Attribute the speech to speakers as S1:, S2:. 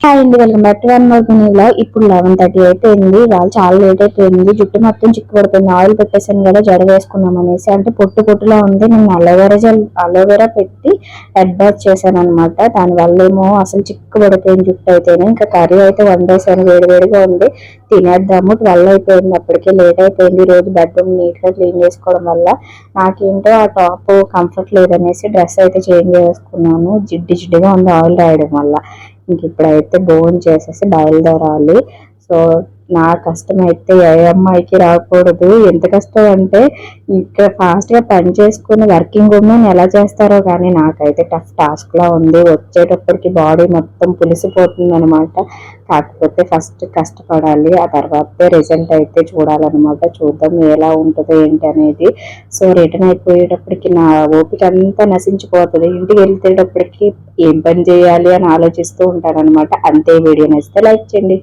S1: Hi అండి welcome back to one more ఇప్పుడు eleven thirty అయిపోయింది. వాళ్ళు చాలా లేట్ అయిపోయింది. జుట్టు మొత్తం చిక్కు పడుతుంది ఆయిల్ పెట్టేసాను కదా జడ వేసుకున్నాం అనేసి. అంటే పొట్టు పొట్టులో ఉంది. నేను aloe vera gel aloe vera పెట్టి హెడ్ బాత్ చేశాను అనమాట దాని వల్ల ఏమో అసలు చిక్కు పడిపోయింది జుట్టు అయితేనే. ఇంకా కర్రీ అయితే వండేసాను వేడివేడిగా ఉంది. తినేద్దాము. ట్వెల్వ్ అయిపోయింది అప్పటికే. లేట్ అయిపోయింది. రోజు బెడ్రూమ్ నీట్గా క్లీన్ చేసుకోవడం వల్ల. నాకేంటో ఆ టాప్ కంఫర్ట్ లేదనేసి డ్రెస్ అయితే చేంజ్ చేసుకున్నాను. జిడ్డు జిడ్డుగా ఉంది ఆయిల్ రాయడం వల్ల. ఇంక ఇప్పుడైతే భోజనం చేసేసి బయలుదేరాలి. సో నా కష్టం అయితే ఏ అమ్మాయికి రాకూడదు. ఎంత కష్టం అంటే ఇంకా ఫాస్ట్గా పని చేసుకుని వర్కింగ్ ఉమెన్ ఎలా చేస్తారో కానీ నాకైతే టఫ్ టాస్క్ లా ఉంది. వచ్చేటప్పటికి బాడీ మొత్తం పులిసిపోతుంది అనమాట కాకపోతే ఫస్ట్ కష్టపడాలి ఆ తర్వాత రిజల్ట్ అయితే చూడాలన్నమాట. చూద్దాం ఎలా ఉంటుందో ఏంటి అనేది. సో రిటర్న్ అయిపోయేటప్పటికి నా ఓపిక అంతా నశించిపోతుంది. ఇంటికి వెళ్తేటప్పటికి ఏం పని చేయాలి అని ఆలోచిస్తూ ఉంటాను అనమాట అంతే వీడియో నచ్చితే లైక్ చేయండి.